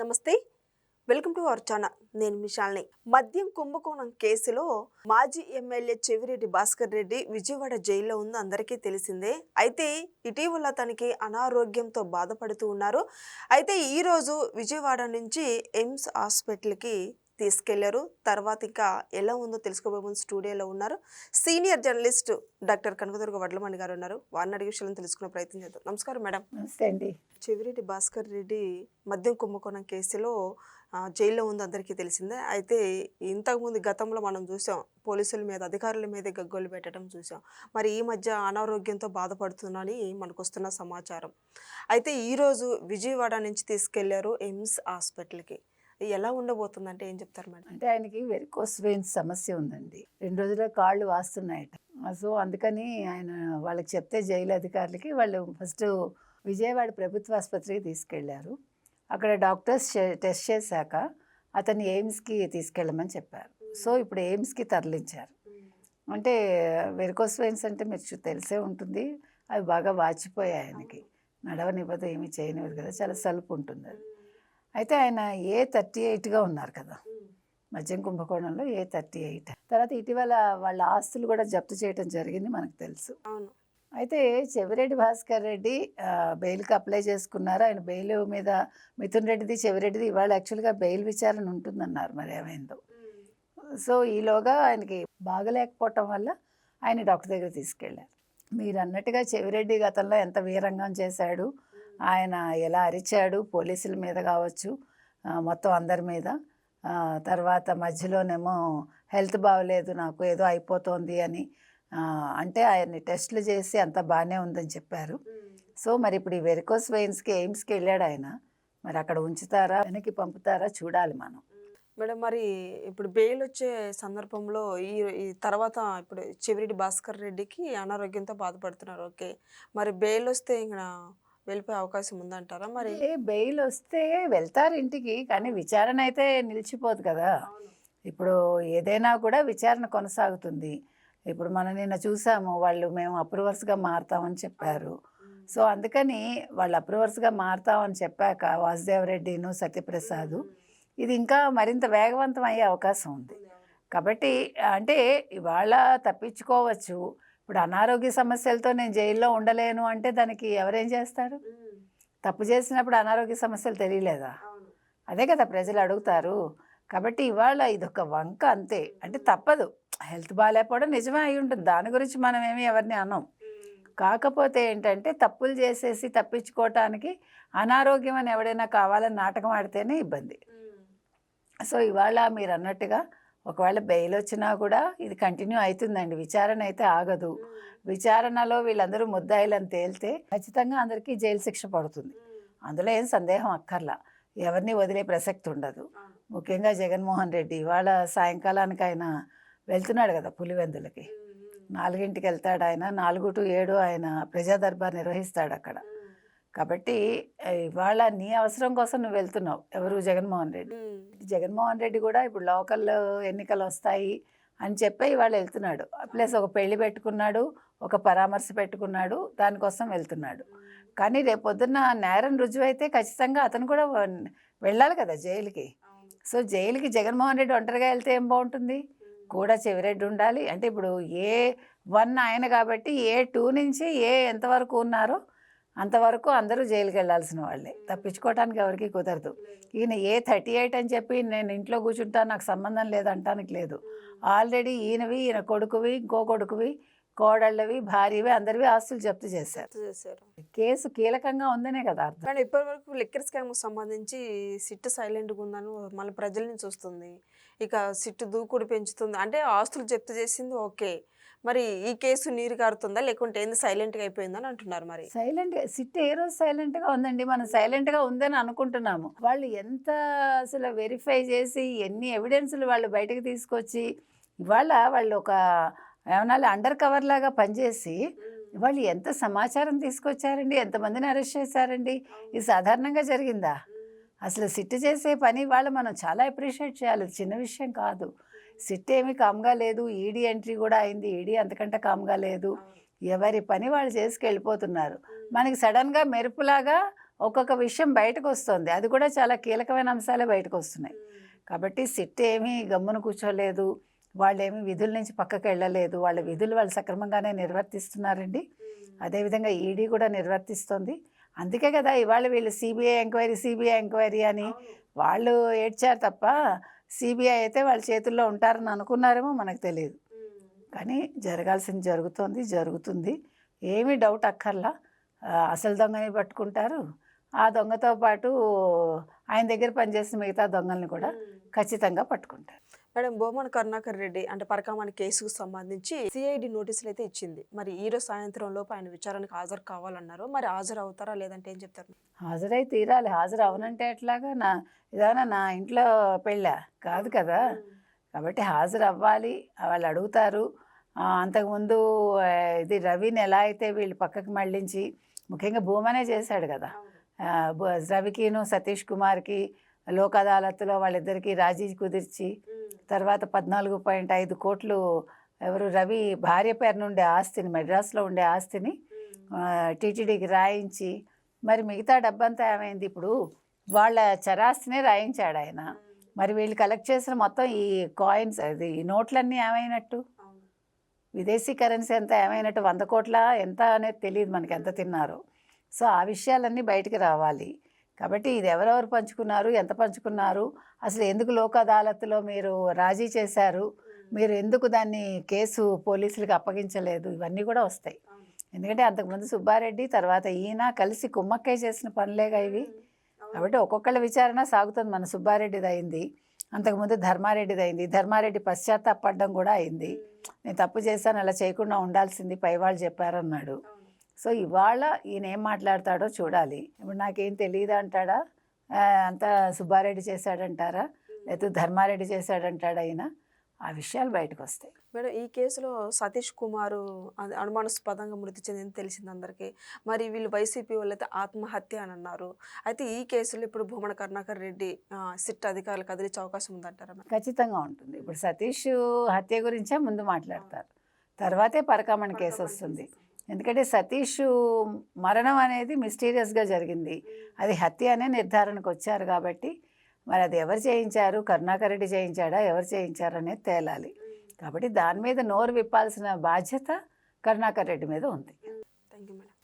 నమస్తే. Welcome to our channel. నేను మిషాల్ని మద్యం కుంభకోణం కేసులో మాజీ ఎమ్మెల్యే చెవిరెడ్డి భాస్కర్ రెడ్డి విజయవాడ జైల్లో ఉంది అందరికీ తెలిసిందే. అయితే ఇటీవల తనకి అనారోగ్యంతో బాధపడుతూ ఉన్నారు. అయితే ఈరోజు విజయవాడ నుంచి ఎయిమ్స్ హాస్పిటల్కి తీసుకెళ్ళారు. తర్వాత ఇంకా ఎలా ఉందో తెలుసుకోబోయే ముందు స్టూడియోలో ఉన్నారు. Senior journalist doctor Kanakadurga Vadlamani garu ఉన్నారు. వారిని అడిగే విషయాలను తెలుసుకునే ప్రయత్నం చేద్దాం. నమస్కారం మేడం. నమస్తే అండి. చెవిరెడ్డి భాస్కర్ రెడ్డి మద్యం కుంభకోణం కేసులో జైల్లో ఉంది అందరికీ తెలిసిందే. అయితే ఇంతకుముందు గతంలో మనం చూసాం పోలీసుల మీద అధికారుల మీద గగ్గోలు పెట్టడం చూసాం. మరి ఈ మధ్య అనారోగ్యంతో బాధపడుతుందని మనకు వస్తున్న సమాచారం. అయితే ఈరోజు విజయవాడ నుంచి తీసుకెళ్ళారు ఎయిమ్స్ హాస్పిటల్కి. ఎలా ఉండబోతుందంటే ఏం చెప్తారు మేడం? అంటే ఆయనకి వెరికోస్ వెయిన్స్ సమస్య ఉందండి. రెండు రోజుల కాళ్ళు వాస్తున్నాయట. సో అందుకని ఆయన వాళ్ళకి చెప్తే జైలు అధికారులకి వాళ్ళు ఫస్ట్ విజయవాడ ప్రభుత్వ ఆసుపత్రికి తీసుకెళ్ళారు. అక్కడ డాక్టర్స్ టెస్ట్ చేశాక అతన్ని ఎయిమ్స్కి తీసుకెళ్ళమని చెప్పారు. సో ఇప్పుడు ఎయిమ్స్కి తరలించారు. అంటే వెరికోస్ వెయిన్స్ అంటే మీరు తెలిసే ఉంటుంది. అవి బాగా వాచిపోయాయి ఆయనకి. నడవనివ్వదు ఏమీ చేయనివ్వదు కదా. చాలా సలుపు ఉంటుంది అది. అయితే ఆయన ఏ థర్టీ ఎయిట్గా ఉన్నారు కదా. మద్యం కుంభకోణంలో ఏ థర్టీ ఎయిట్. తర్వాత ఇటీవల వాళ్ళ ఆస్తులు కూడా జప్తు చేయడం జరిగింది మనకు తెలుసు. అయితే చెవిరెడ్డి భాస్కర్ రెడ్డి బెయిల్కి అప్లై చేసుకున్నారు. ఆయన బెయిల్ మీద మిథున్ రెడ్డిది చెవిరెడ్డిది ఇవాళ యాక్చువల్గా బెయిల్ విచారణ ఉంటుందన్నారు మరి ఏమైందో. సో ఈలోగా ఆయనకి బాగలేకపోవటం వల్ల ఆయన డాక్టర్ దగ్గర తీసుకెళ్ళారు మీరు అన్నట్టుగా చెవిరెడ్డి గతంలో ఎంత వీరంగం చేశాడు ఆయన ఎలా అరిచాడు పోలీసుల మీద కావచ్చు మొత్తం అందరి మీద. తర్వాత మధ్యలోనేమో హెల్త్ బాగలేదు నాకు ఏదో అయిపోతోంది అని అంటే ఆయన్ని టెస్టులు చేసి అంత బాగానే ఉందని చెప్పారు. సో మరి ఇప్పుడు ఈ వెరికోస్ వెయిన్స్కి ఎయిమ్స్కి వెళ్ళాడు ఆయన. మరి అక్కడ ఉంచుతారా వెనక్కి పంపుతారా చూడాలి మనం. మేడం మరి ఇప్పుడు బెయిల్ వచ్చే సందర్భంలో ఈ ఈ తర్వాత ఇప్పుడు చెవిరెడ్డి భాస్కర్ రెడ్డికి అనారోగ్యంతో బాధపడుతున్నారు. ఓకే. మరి బెయిల్ వస్తే ఇంకా వెళ్ళిపోయే అవకాశం ఉందంటారా? మరి బెయిల్ వస్తే వెళ్తారు ఇంటికి కానీ విచారణ అయితే నిలిచిపోదు కదా. ఇప్పుడు ఏదైనా కూడా విచారణ కొనసాగుతుంది. ఇప్పుడు మనం నిన్న చూసాము వాళ్ళు మేము అప్రూవర్స్గా మారుతామని చెప్పారు. సో అందుకని వాళ్ళు అప్రూవర్స్గా మారుతామని చెప్పాక వాసుదేవరెడ్డిను సత్యప్రసాద్ ఇది ఇంకా మరింత వేగవంతం అయ్యే అవకాశం ఉంది. కాబట్టి అంటే ఇవాళ తప్పించుకోవచ్చు. ఇప్పుడు అనారోగ్య సమస్యలతో నేను జైల్లో ఉండలేను అంటే దానికి ఎవరేం చేస్తారు? తప్పు చేసినప్పుడు అనారోగ్య సమస్యలు తెలియలేదా? అదే కదా ప్రజలు అడుగుతారు. కాబట్టి ఇవాళ ఇదొక వంక అంతే. అంటే తప్పదు. హెల్త్ బాగాలేకపోవడం నిజమే అయి ఉంటుంది. దాని గురించి మనం ఏమి ఎవరిని అనం కాకపోతే ఏంటంటే తప్పులు చేసేసి తప్పించుకోవటానికి అనారోగ్యం అని ఎవడైనా కావాలని నాటకం ఆడితేనే ఇబ్బంది. సో ఇవాళ మీరు అన్నట్టుగా ఒకవేళ బెయిల్ వచ్చినా కూడా ఇది కంటిన్యూ అవుతుందండి. విచారణ అయితే ఆగదు. విచారణలో వీళ్ళందరూ ముద్దాయిలని తేలితే ఖచ్చితంగా అందరికీ జైలు శిక్ష పడుతుంది. అందులో ఏం సందేహం అక్కర్లా. ఎవరిని వదిలే ప్రసక్తి ఉండదు. ముఖ్యంగా జగన్మోహన్ రెడ్డి ఇవాళ సాయంకాలానికి ఆయన వెళ్తున్నాడు కదా పులివెందులకి. నాలుగింటికి వెళ్తాడు ఆయన నాలుగు టు ఏడు ఆయన ప్రజా దర్బార్ నిర్వహిస్తాడు అక్కడ కాబట్టి ఇవాళ నీ అవసరం కోసం నువ్వు వెళ్తున్నావు. ఎవరు? జగన్మోహన్ రెడ్డి. జగన్మోహన్ రెడ్డి కూడా ఇప్పుడు లోకల్ ఎన్నికలు వస్తాయి అని చెప్పి ఇవాళ వెళ్తున్నాడు. ప్లస్ ఒక పెళ్ళి పెట్టుకున్నాడు ఒక పరామర్శ పెట్టుకున్నాడు దానికోసం వెళ్తున్నాడు. కానీ రేపు పొద్దున్న నేరం రుజువు అయితే ఖచ్చితంగా అతను కూడా వెళ్ళాలి కదా జైలుకి. సో జైలుకి జగన్మోహన్ రెడ్డి ఒంటరిగా వెళ్తే ఏం బాగుంటుంది? కూడా చెవిరెడ్డి ఉండాలి. అంటే ఇప్పుడు ఏ వన్ ఆయన కాబట్టి ఏ టూ నుంచి ఏ ఎంతవరకు ఉన్నారో అంతవరకు అందరూ జైలుకి వెళ్ళాల్సిన వాళ్ళే. తప్పించుకోవడానికి ఎవరికి కుదరదు. ఈయన ఏ థర్టీ ఎయిట్ అని చెప్పి నేను ఇంట్లో కూర్చుంటా నాకు సంబంధం లేదంటానికి లేదు. ఆల్రెడీ ఈయనవి ఈయన కొడుకువి ఇంకో కొడుకువి కోడళ్ళవి భార్యవి అందరివి ఆస్తులు జప్తు చేశారు. కేసు కీలకంగా ఉందనే కదా అర్థం. కానీ ఇప్పటి వరకు లిక్కర్ స్కామ్ సంబంధించి సిట్ సైలెంట్గా ఉందని మళ్ళీ ప్రజల నుంచి వస్తుంది. ఇక సిట్ దూకుడు పెంచుతుంది. అంటే ఆస్తులు జప్తు చేసింది ఓకే. మరి ఈ కేసు నీరు కారుతుందా? లేకుంటే ఏంది సైలెంట్గా అయిపోయిందని అంటున్నారు మరి. సైలెంట్ సిట్ ఏ రోజు సైలెంట్గా ఉందండి. మనం సైలెంట్గా ఉందని అనుకుంటున్నాము. వాళ్ళు ఎంత అసలు వెరిఫై చేసి ఎన్ని ఎవిడెన్స్లు వాళ్ళు బయటకు తీసుకొచ్చి ఇవాళ వాళ్ళు ఒక ఏమన్నా అండర్ కవర్ లాగా పనిచేసి వాళ్ళు ఎంత సమాచారం తీసుకొచ్చారండి? ఎంతమందిని అరెస్ట్ చేశారండి? ఇది సాధారణంగా జరిగిందా? అసలు సిట్ చేసే పని వాళ్ళు మనం చాలా అప్రిషియేట్ చేయాలి. చిన్న విషయం కాదు. సిట్ ఏమీ కామ్గా లేదు. ఈడీ ఎంట్రీ కూడా అయింది. ఈడీ అంతకంటే కామ్గా లేదు. ఎవరి పని వాళ్ళు చేసుకు వెళ్ళిపోతున్నారు మనకి సడన్గా మెరుపులాగా ఒక్కొక్క విషయం బయటకు వస్తుంది అది కూడా చాలా కీలకమైన అంశాలే బయటకు వస్తున్నాయి కాబట్టి సిట్ ఏమీ గమ్మున కూర్చోలేదు. వాళ్ళు ఏమీ విధుల నుంచి పక్కకి వెళ్ళలేదు. వాళ్ళ విధులు వాళ్ళు సక్రమంగానే నిర్వర్తిస్తున్నారండి. అదేవిధంగా ఈడీ కూడా నిర్వర్తిస్తుంది. అందుకే కదా ఇవాళ వీళ్ళు సిబిఐ ఎంక్వైరీ సిబిఐ ఎంక్వైరీ అని వాళ్ళు ఏడ్చారు తప్ప సిబిఐ అయితే వాళ్ళ చేతుల్లో ఉంటారని అనుకున్నారేమో మనకు తెలియదు. కానీ జరగాల్సింది జరుగుతోంది జరుగుతుంది. ఏమీ డౌట్ అక్కర్లా. అసలు దొంగని పట్టుకుంటారు. ఆ దొంగతో పాటు ఆయన దగ్గర పనిచేసిన మిగతా దొంగల్ని కూడా ఖచ్చితంగా పట్టుకుంటారు. మేడం బోమన్ కరుణాకర్ రెడ్డి అంటే పరకామణి కేసుకు సంబంధించి సిఐడి నోటీసులు అయితే ఇచ్చింది. మరి ఈ రోజు సాయంత్రం లోపు ఆయన విచారణకు హాజరు కావాలన్నారు. మరి హాజరు అవుతారా లేదంటే ఏం చెప్తారు? హాజరై తీరాలి. హాజరు అవనంటే ఎట్లాగా? నా ఇదేమన్నా నా ఇంట్లో పెళ్ళా? కాదు కదా. కాబట్టి హాజరు అవ్వాలి వాళ్ళు అడుగుతారు. అంతకుముందు ఇది రవిని ఎలా అయితే వీళ్ళు పక్కకి మళ్ళించి ముఖ్యంగా భూమనే చేశాడు కదా. రవికిను సతీష్ కుమార్కి లోక్ అదాలత్లో వాళ్ళిద్దరికీ రాజీ కుదిర్చి తర్వాత పద్నాలుగు పాయింట్ ఐదు కోట్లు ఎవరు రవి భార్య పేరు నుండే ఆస్తిని మెడ్రాస్లో ఉండే ఆస్తిని టీటీడీకి రాయించి మరి మిగతా డబ్బంతా ఏమైంది ఇప్పుడు? వాళ్ళ చరాస్తినే రాయించాడు ఆయన. మరి వీళ్ళు కలెక్ట్ చేసిన మొత్తం ఈ కాయిన్స్ అది ఈ నోట్లన్నీ ఏమైనట్టు? విదేశీ కరెన్సీ ఎంత ఏమైనట్టు? వంద కోట్ల? ఎంత అనేది తెలియదు మనకి ఎంత తిన్నారో. సో ఆ విషయాలన్నీ బయటికి రావాలి. కాబట్టి ఇది ఎవరెవరు పంచుకున్నారు ఎంత పంచుకున్నారు అసలు ఎందుకు లోక్ అదాలత్లో మీరు రాజీ చేశారు మీరు ఎందుకు దాన్ని కేసు పోలీసులకు అప్పగించలేదు ఇవన్నీ కూడా వస్తాయి. ఎందుకంటే అంతకుముందు సుబ్బారెడ్డి తర్వాత ఈయన కలిసి కుమ్మక్కై చేసిన పనులేగా ఇవి. కాబట్టి ఒక్కొక్కళ్ళ విచారణ సాగుతుంది మన సుబ్బారెడ్డిది అయింది అంతకుముందు ధర్మారెడ్డిది అయింది ధర్మారెడ్డి పశ్చాత్తాపడడం కూడా అయింది. నేను తప్పు చేశాను అలా చేయకుండా ఉండాల్సింది పై వాళ్ళు చెప్పారన్నాడు. సో ఇవాళ ఈయన ఏం మాట్లాడతాడో చూడాలి. ఇప్పుడు నాకేం తెలియదు అంటాడా? అంతా సుబ్బారెడ్డి చేశాడంటారా? లేకపోతే ధర్మారెడ్డి చేశాడంటాడా ఆయన ఆ విషయాలు బయటకు వస్తాయి మేడం ఈ కేసులో సతీష్ కుమార్ అనుమానాస్పదంగా మృతి చెందింది తెలిసింది అందరికీ. మరి వీళ్ళు వైసీపీ వాళ్ళైతే ఆత్మహత్య అని అన్నారు. అయితే ఈ కేసులో ఇప్పుడు భూమన కరుణాకర్ రెడ్డి సిట్ అధికారులు కదిలించే అవకాశం ఉందంటారా ఖచ్చితంగా ఉంటుంది. ఇప్పుడు సతీష్ హత్య గురించే ముందు మాట్లాడతారు. తర్వాతే పరకామణి కేసు వస్తుంది. ఎందుకంటే సతీష్ మరణం అనేది మిస్టీరియస్గా జరిగింది. అది హత్య అనే నిర్ధారణకు వచ్చారు కాబట్టి మరి అది ఎవరు చేయించారు? కరుణాకర్ రెడ్డి చేయించాడా? ఎవరు చేయించారు అనేది తేలాలి. కాబట్టి దాని మీద నోరు విప్పాల్సిన బాధ్యత కరుణాకర్ రెడ్డి మీద ఉంది. Thank you madam.